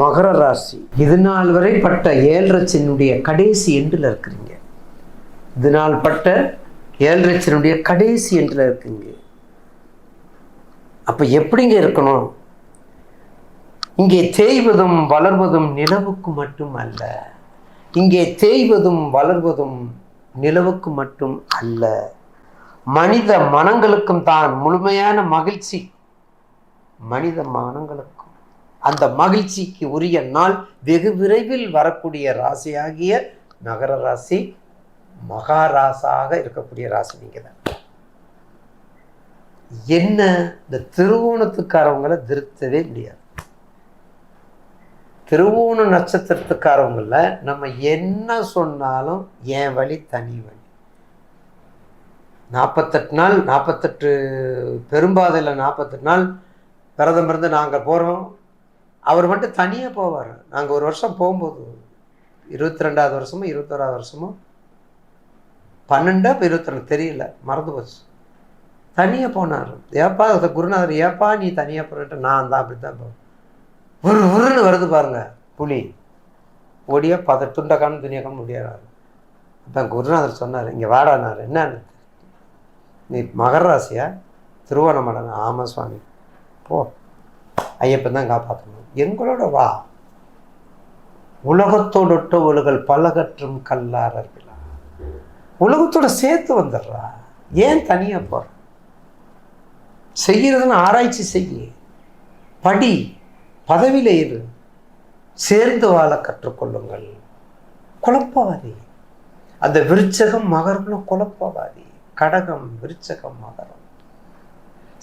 மகர ராசி. இது நாள் வரை பட்ட ஏழரச்சனுடைய கடைசி எண்டில் இருக்கிறீங்க. இது நாள் பட்ட ஏழரச்சனுடைய கடைசி எண்டில் இருக்குங்க அப்போ எப்படிங்க இருக்கணும்? இங்கே தேய்வதும் வளர்வதும் நிலவுக்கு மட்டும் அல்ல. இங்கே தேய்வதும் வளர்வதும் நிலவுக்கு மட்டும் அல்ல. மனித மனங்களுக்கும் தான் முழுமையான மகிழ்ச்சி. மனித மனங்களுக்கும். அந்த மகிழ்ச்சிக்கு உரிய நாள் வெகு விரைவில் வரக்கூடிய ராசியாகிய மகர ராசி மகாராசாக இருக்கக்கூடிய ராசி நீங்க தான் என்ன இந்த திருவோணத்துக்காரவங்களை திருத்தவே முடியாது. திருவோண நட்சத்திரத்துக்காரவங்கள நம்ம என்ன சொன்னாலும் என் வழி தனி வழி. நாற்பத்தெட்டு நாள் நாற்பத்தெட்டு பெரும்பாதையில் நாற்பத்தெட்டு நாள் விரதம் இருந்து நாங்கள் போகிறோம் அவர் மட்டும் தனியாக போவார். நாங்கள் ஒரு வருஷம் போகும்போது இருபத்தி ரெண்டாவது வருஷமும் இருபத்தோராவது வருஷமும் பன்னெண்டா இப்போ இருபத்தி ரெண்டு தெரியல மறந்து போச்சு. தனியாக போனார். ஏப்பா அந்த குருநாதர் ஏப்பா நீ தனியாக போறேன்ட்டு நான் தான் அப்படி தான் போவேன். ஒரு உருன்னு வருது பாருங்க புலி. ஒடியா பத துண்டக்கான துணியாக்கான முடியாது அப்போ குருநாதர் சொன்னார் இங்கே வாடானார் என்னன்னு நீ மகர ராசியா? திருவோணமலை ஆமாம் சுவாமி. போ. ஐயப்பன் தான் காப்பாற்றணும் எங்களோட வா. உலகத்தோடொட்ட ஒழுகல் பலகற்றும் கல்லாரர்களா உலகத்தோட சேர்த்து வந்துடுறா. ஏன் தனியாக போற? செய்யறதுன்னு ஆராய்ச்சி செய்ய. படி பதவியில் இரு. சேர்ந்து வாழ கற்றுக்கொள்ளுங்கள். குழப்பவாதி. அந்த விருச்சகம் மகரம்னு குழப்பவாதி. கடகம் விருச்சகம் மகரம்.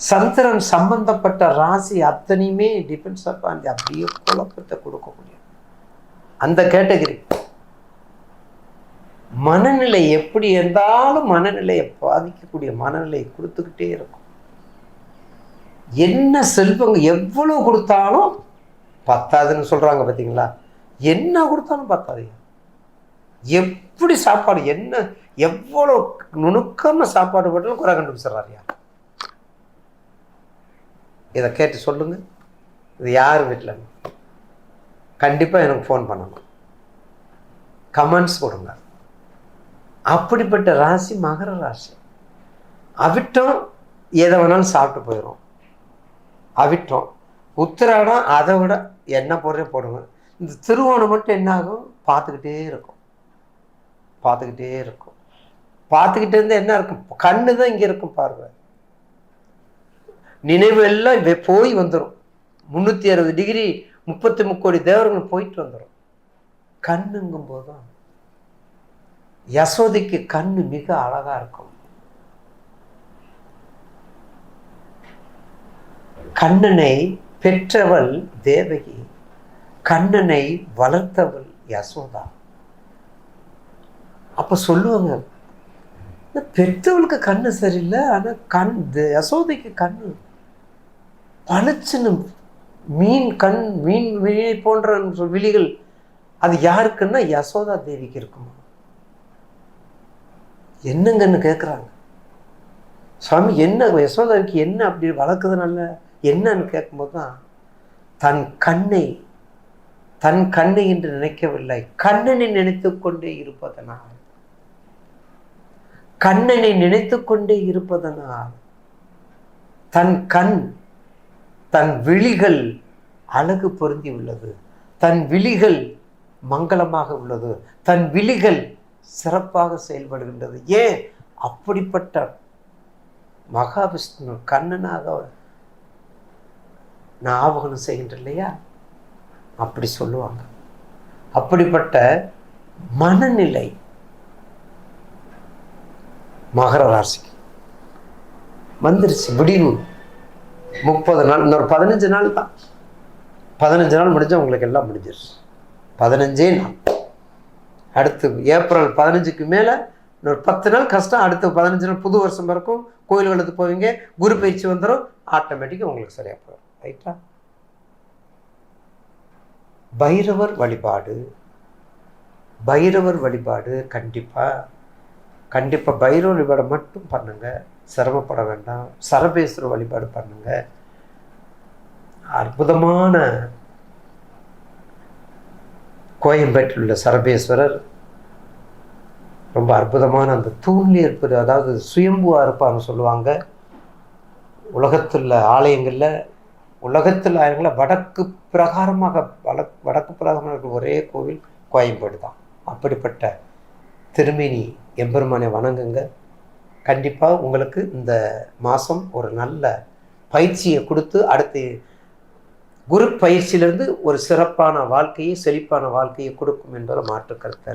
சந்திரன் சம்பந்தப்பட்ட ராசி அத்தனையுமே டிபெண்ட்ஸ் அப்பான் அப்படியே குழப்பத்தை கொடுக்கக்கூடிய அந்த கேட்டகரி மனநிலை எப்படி இருந்தாலும் மனநிலையை பாதிக்கக்கூடிய மனநிலையை கொடுத்துக்கிட்டே இருக்கும். என்ன செல்வங்க எவ்வளவு கொடுத்தாலும் பத்தாதுன்னு சொல்கிறாங்க பார்த்தீங்களா என்ன கொடுத்தாலும் பத்தாதீங்க எப்படி சாப்பாடு என்ன எவ்வளோ நுணுக்கமாக சாப்பாடு போட்டாலும் குறை கண்டுபிடிச்சிடறாரு இதை கேட்டு சொல்லுங்கள் இது யார் வீட்டில்? கண்டிப்பாக எனக்கு ஃபோன் பண்ணணும். கமெண்ட்ஸ் கொடுங்க. அப்படிப்பட்ட ராசி மகர ராசி. அவிட்டம் எதை வேணாலும் சாப்பிட்டு போயிடும் அவிட்டம். உத்திராடம் அதை விட என்ன போடுறே போடுங்க. இந்த திருவோணம் மட்டும் என்ன ஆகும்? பார்த்துக்கிட்டே இருக்கும். பார்த்துக்கிட்டே இருக்கும். பார்த்துக்கிட்டே இருந்தால் என்ன இருக்கும்? கண்ணு தான் இங்கே இருக்கும் பார்வை. நினைவு எல்லாம் போய் வந்துடும் முந்நூற்றி அறுபது டிகிரி முப்பத்தி முக்கோடி தேவர்கள் போயிட்டு வந்துடும் கண்ணுங்கும் போதும் யசோதைக்கு கண்ணு மிக அழகா இருக்கும். கண்ணனை பெற்றவள் தேவகி கண்ணனை வளர்த்தவள் யசோதா. அப்ப சொல்லுவாங்க பெற்றவளுக்கு கண்ணு சரியில்லை ஆனால் கண் யசோதைக்கு கண்ணு பளிச்சுன்னு மீன் கண் மீன் விழி போன்ற விழிகள் அது யாருக்குன்னா யசோதா தேவிக்கு இருக்குமா? என்னங்கன்னு கேட்குறாங்க சுவாமி என்ன யசோதாவுக்கு என்ன அப்படி வளர்க்குறதுனால என்னன்னு கேட்கும்போது தான் தன் கண்ணை தன் கண்ணை என்று நினைக்கவில்லை கண்ணனை நினைத்து கொண்டே இருப்பதனால் கண்ணனை நினைத்து கொண்டே இருப்பதனால் தன் கண் தன் விழிகள் அழகு பொருந்தி உள்ளது. தன் விழிகள் மங்களமாக உள்ளது. தன் விழிகள் சிறப்பாக செயல்படுகின்றது. ஏன்? அப்படிப்பட்ட மகாவிஷ்ணு கண்ணனாக நான் ஆவகனம் செய்கின்ற இல்லையா? அப்படி சொல்லுவாங்க. அப்படிப்பட்ட மனநிலை மகர ராசிக்கு. வந்துருச்சு விடிவு முப்பது நாள் இன்னொரு பதினஞ்சு நாள் தான் பதினஞ்சு நாள் முடிஞ்சால் உங்களுக்கு எல்லாம் முடிஞ்சிருச்சு. பதினஞ்சே நாள். அடுத்து ஏப்ரல் பதினஞ்சுக்கு மேலே இன்னொரு பத்து நாள் கஷ்டம் அடுத்து பதினஞ்சு நாள் புது வருஷம் பிறக்கும் கோயில்களுக்கு போவீங்க குரு பயிற்சி வந்துடும் ஆட்டோமேட்டிக்காக உங்களுக்கு சரியாக போயிடும் ரைட்டா பைரவர் வழிபாடு. பைரவர் வழிபாடு கண்டிப்பாக கண்டிப்பாக பைரவர் வழிபாடை மட்டும் பண்ணுங்கள் சிரமப்பட வேண்டாம். சரபேஸ்வரர் வழிபாடு பண்ணுங்க. அற்புதமான கோயம்பேட்டில் உள்ள சரபேஸ்வரர் ரொம்ப அற்புதமான அந்த தூண்லேயே இருப்பது அதாவது சுயம்புவாக இருப்பார்னு சொல்லுவாங்க. உலகத்தில் ஆலயங்களில் உலகத்தில் ஆலயங்களில் வடக்கு பிரகாரமாக வடக்கு வடக்கு பிரகாரமாக இருக்கிற ஒரே கோவில் கோயம்பேடு தான். அப்படிப்பட்ட திருமேனி எம்பெருமானை வணங்குங்க. கண்டிப்பாக உங்களுக்கு இந்த மாதம் ஒரு நல்ல பயிற்சியை கொடுத்து அடுத்து குரு பயிற்சியிலிருந்து ஒரு சிறப்பான வாழ்க்கையை செழிப்பான வாழ்க்கையை கொடுக்கும் என்பதை மாற்று கருத்து